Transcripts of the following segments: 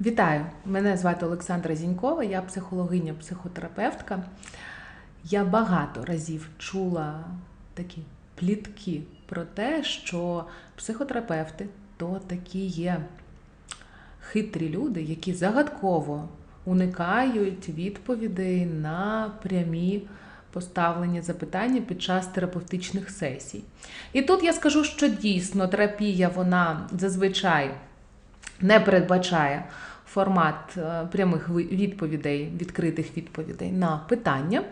Вітаю! Мене звати Олександра Зінькова, я психологиня, психотерапевтка. Я багато разів чула такі плітки про те, що психотерапевти то такі є хитрі люди, які загадково уникають відповідей на прямі поставлені запитання під час терапевтичних сесій. І тут я скажу, що дійсно терапія вона зазвичай не передбачає формат е, прямих відповідей, відкритих відповідей на питання.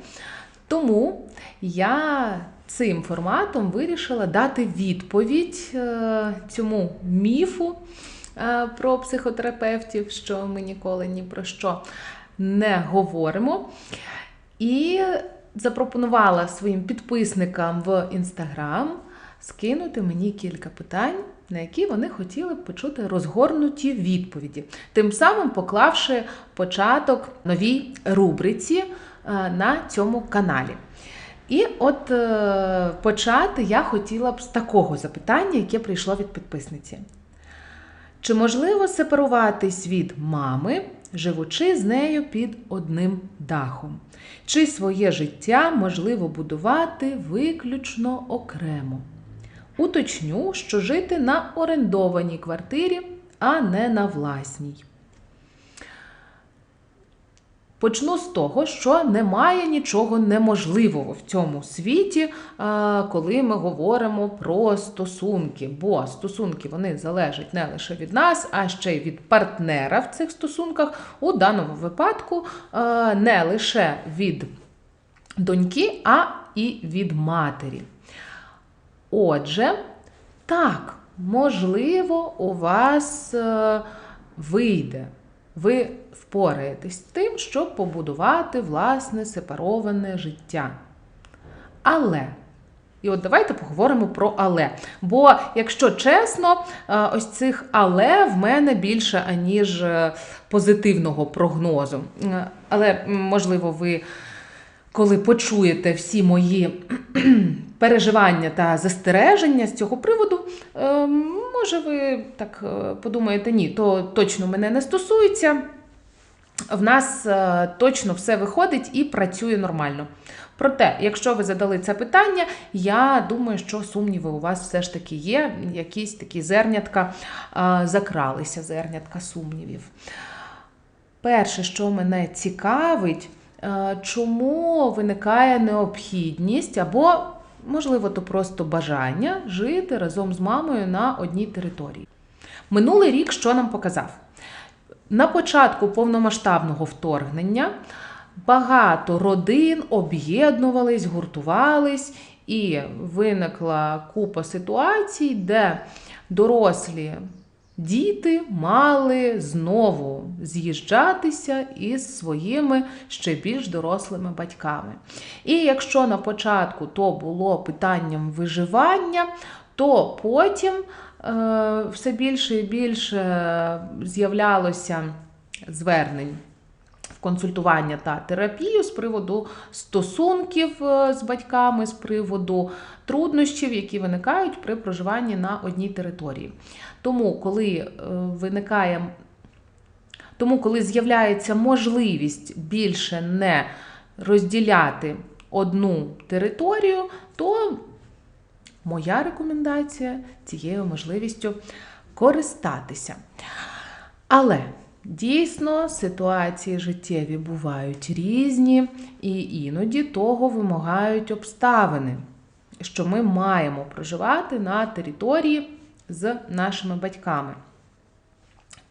Тому я цим форматом вирішила дати відповідь е, цьому міфу е, про психотерапевтів, що ми ніколи ні про що не говоримо. І запропонувала своїм підписникам в інстаграм скинути мені кілька питань, на які вони хотіли б почути розгорнуті відповіді, тим самим поклавши початок новій рубриці е, на цьому каналі. І от е, почати я хотіла б з такого запитання, яке прийшло від підписниці. Чи можливо сепаруватись від мами, живучи з нею під одним дахом? Чи своє життя можливо будувати виключно окремо? Уточню, що жити на орендованій квартирі, а не на власній. Почну з того, що немає нічого неможливого в цьому світі, е, коли ми говоримо про стосунки. Бо стосунки вони залежать не лише від нас, а ще й від партнера в цих стосунках. У даному випадку е, не лише від доньки, а і від матері. Отже, так, можливо, у вас е, вийде. Ви впораєтесь з тим, щоб побудувати власне сепароване життя. Але, і от давайте поговоримо про але. Бо, якщо чесно, е, ось цих але в мене більше, аніж е, позитивного прогнозу. Але, можливо, ви коли почуєте всі мої переживання та застереження з цього приводу, е, може ви так е, подумаєте, ні, то точно мене не стосується. В нас е, точно все виходить і працює нормально. Проте, якщо ви задали це питання, я думаю, що сумніви у вас все ж таки є, якісь такі зернятка закралися, зернятка сумнівів. Перше, що мене цікавить, чому виникає необхідність або, можливо, то просто бажання жити разом з мамою на одній території. Минулий рік що нам показав? На початку повномасштабного вторгнення багато родин об'єднувались, гуртувались, і виникла купа ситуацій, де дорослі діти мали знову з'їжджатися із своїми ще більш дорослими батьками. І якщо на початку то було питанням виживання, то потім е, все більше і більше з'являлося звернень консультування та терапію з приводу стосунків е, з батьками, з приводу труднощів, які виникають при проживанні на одній території. Тому, коли е, виникає, тому, коли з'являється можливість більше не розділяти одну територію, то моя рекомендація цією можливістю користатися. Але дійсно ситуації життєві бувають різні, і іноді того вимагають обставини, що ми маємо проживати на території з нашими батьками.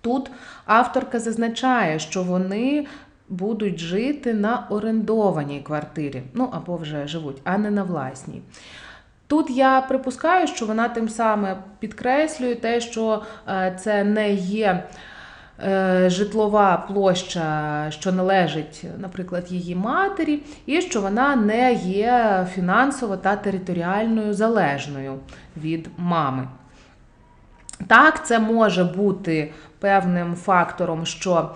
Тут авторка зазначає, що вони будуть жити на орендованій квартирі, ну або вже живуть, а не на власній. Тут я припускаю, що вона тим самим підкреслює те, що е, це не є житлова площа, що належить, наприклад, її матері, і що вона не є фінансово та територіальною залежною від мами. Так, це може бути певним фактором, що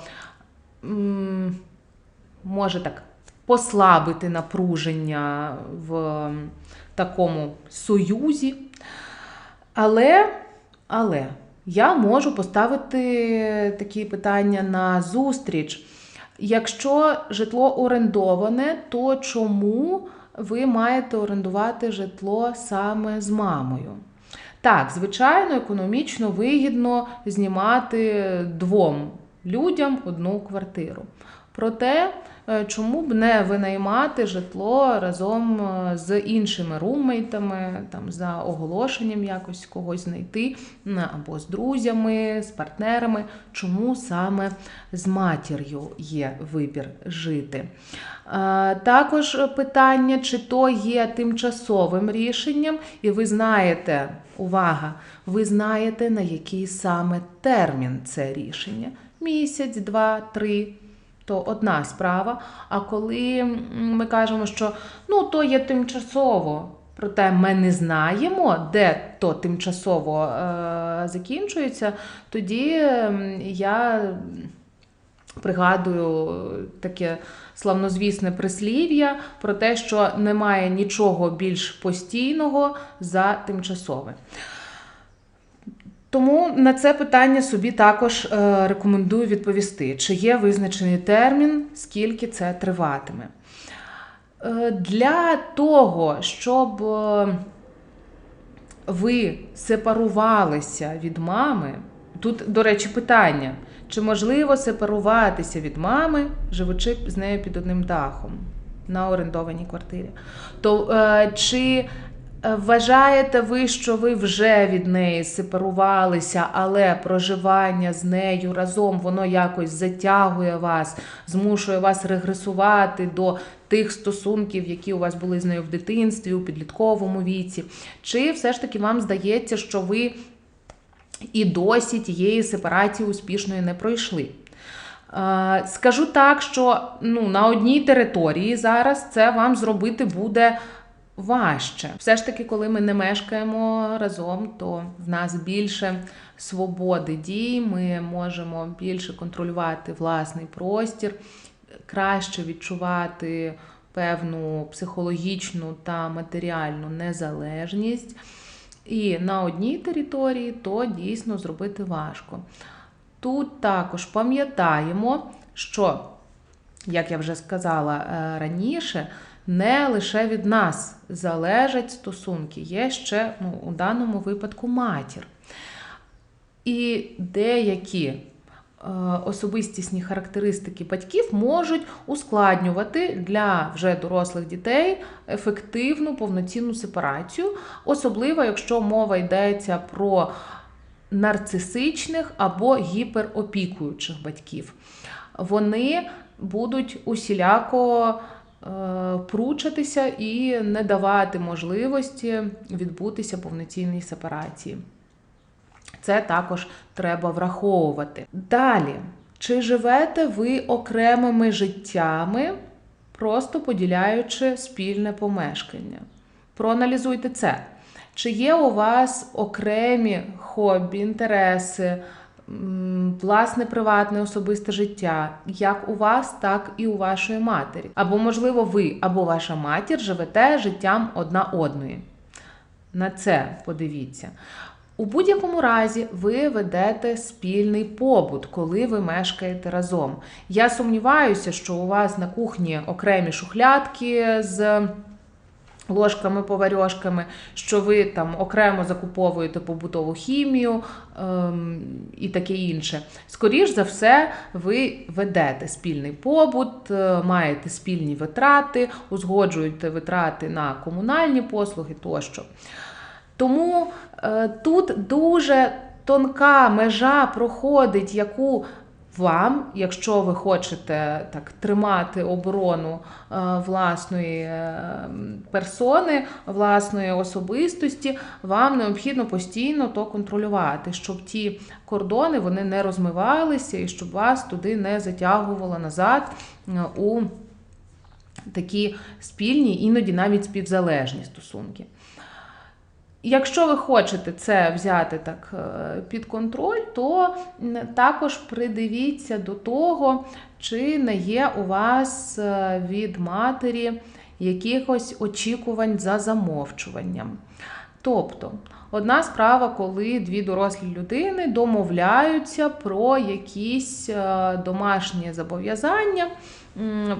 може так послабити напруження в такому союзі. Але, але я можу поставити такі питання на зустріч. Якщо житло орендоване, то чому ви маєте орендувати житло саме з мамою? Так, звичайно, економічно вигідно знімати двом людям одну квартиру. Проте, чому б не винаймати житло разом е, з іншими румейтами, там за оголошенням якось когось знайти, або з друзями, з партнерами, чому саме з матір'ю є вибір жити? Е, Також питання, чи то є тимчасовим рішенням, і ви знаєте, увага, ви знаєте, на який саме термін це рішення: місяць, два, три. То одна справа. А коли ми кажемо, що ну то є тимчасово, проте ми не знаємо, де то тимчасово е, закінчується, тоді я пригадую таке славнозвісне прислів'я про те, що немає нічого більш постійного за тимчасове. Тому на це питання собі також е, рекомендую відповісти, чи є визначений термін, скільки це триватиме. Е, Для того, щоб е, ви сепарувалися від мами, тут, до речі, питання: чи можливо сепаруватися від мами, живучи з нею під одним дахом на орендованій квартирі? То чи Вважаєте ви, що ви вже від неї сепарувалися, але проживання з нею разом воно якось затягує вас, змушує вас регресувати до тих стосунків, які у вас були з нею в дитинстві, у підлітковому віці? Чи все ж таки вам здається, що ви і досі тієї сепарації успішної не пройшли? Е, Скажу так, що ну, на одній території зараз це вам зробити буде важче. Все ж таки, коли ми не мешкаємо разом, то в нас більше свободи дій, ми можемо більше контролювати власний простір, краще відчувати певну психологічну та матеріальну незалежність. І на одній території то дійсно зробити важко. Тут також пам'ятаємо, що, як я вже сказала е, раніше, не лише від нас залежать стосунки, є ще ну, у даному випадку матір. І деякі е, особистісні характеристики батьків можуть ускладнювати для вже дорослих дітей ефективну повноцінну сепарацію, особливо якщо мова йдеться про нарцисичних або гіперопікуючих батьків. Вони будуть усіляко пручатися і не давати можливості відбутися повноцінній сепарації. Це також треба враховувати. Далі, чи живете ви окремими життями, просто поділяючи спільне помешкання? Проаналізуйте це. Чи є у вас окремі хобі, інтереси, власне приватне особисте життя, як у вас, так і у вашої матері? Або, можливо, ви або ваша матір живете життям одна одної. На це подивіться. У будь-якому разі ви ведете спільний побут, коли ви мешкаєте разом. Я сумніваюся, що у вас на кухні окремі шухлядки з ложками, поварьошками, що ви там окремо закуповуєте побутову хімію ем, і таке інше. Скоріш за все, ви ведете спільний побут, е, маєте спільні витрати, узгоджуєте витрати на комунальні послуги тощо. Тому е, тут дуже тонка межа проходить, яку вам, якщо ви хочете так тримати оборону е, власної е, персони, власної особистості, вам необхідно постійно то контролювати, щоб ті кордони вони не розмивалися і щоб вас туди не затягувало назад е, у такі спільні, іноді навіть співзалежні стосунки. Якщо ви хочете це взяти так е, під контроль, то також придивіться до того, чи не є у вас е, від матері якихось очікувань за замовчуванням. Тобто, Одна справа, коли дві дорослі людини домовляються про якісь е, домашні зобов'язання,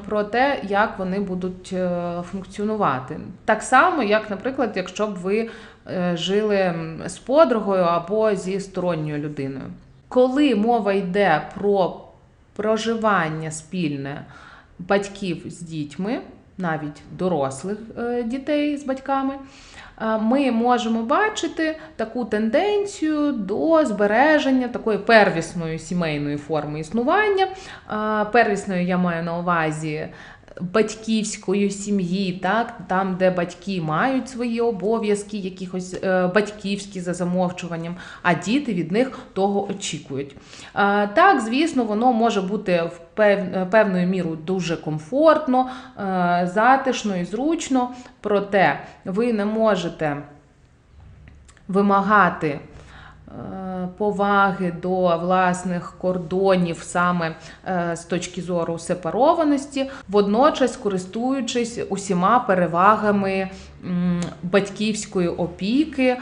про те, як вони будуть е, функціонувати. Так само, як, наприклад, якщо б ви е, жили з подругою або зі сторонньою людиною. Коли мова йде про проживання спільне батьків з дітьми, навіть дорослих е, дітей з батьками, е, ми можемо бачити таку тенденцію до збереження такої первісної сімейної форми існування. Е, Первісною я маю на увазі батьківської сім'ї, так, там, де батьки мають свої обов'язки, якихось е, батьківські за замовчуванням, а діти від них того очікують. Е, так, звісно, воно може бути в пев- певною мірою дуже комфортно, е, затишно і зручно, проте ви не можете вимагати е, поваги до власних кордонів саме е, з точки зору сепарованості, водночас користуючись усіма перевагами батьківської опіки е,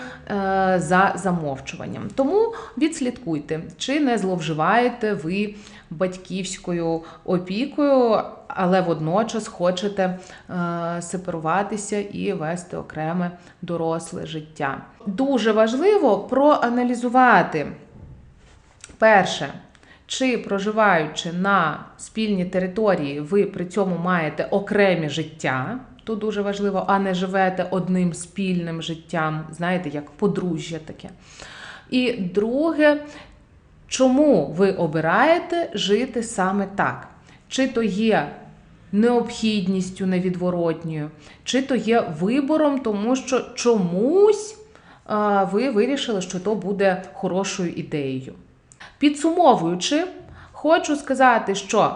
за замовчуванням. Тому відслідкуйте, чи не зловживаєте ви батьківською опікою, але водночас хочете е, сепаруватися і вести окреме доросле життя. Дуже важливо проаналізувати перше. Чи проживаючи на спільній території, ви при цьому маєте окремі життя, то дуже важливо, а не живете одним спільним життям, знаєте, як подружжя таке. І друге, чому ви обираєте жити саме так? Чи то є необхідністю невідворотньою, чи то є вибором, тому що чомусь ви вирішили, що то буде хорошою ідеєю. Підсумовуючи, хочу сказати, що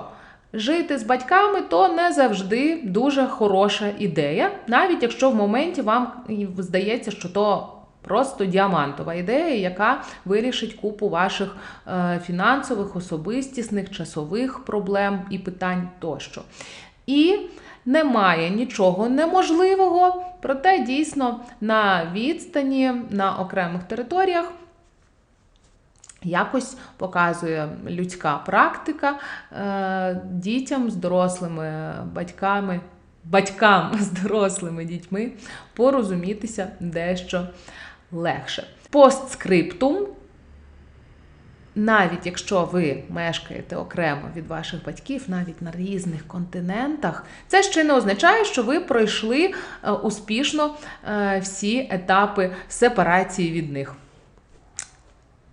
жити з батьками то не завжди дуже хороша ідея, навіть якщо в моменті вам здається, що то просто діамантова ідея, яка вирішить купу ваших е, фінансових, особистісних, часових проблем і питань тощо. І немає нічого неможливого, проте дійсно на відстані, на окремих територіях Якось показує людська практика е, дітям з дорослими батьками, батькам з дорослими дітьми порозумітися дещо легше. Постскриптум. Навіть якщо ви мешкаєте окремо від ваших батьків, навіть на різних континентах, це ще не означає, що ви пройшли е, успішно е, всі етапи сепарації від них.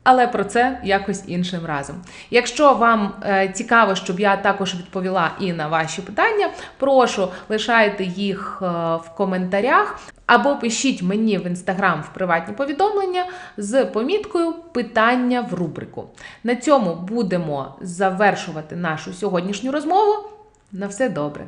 Але про це якось іншим разом. Якщо вам е, цікаво, щоб я також відповіла і на ваші питання, прошу лишайте їх в коментарях або пишіть мені в інстаграм в приватні повідомлення з поміткою питання в рубрику. На цьому будемо завершувати нашу сьогоднішню розмову. На все добре!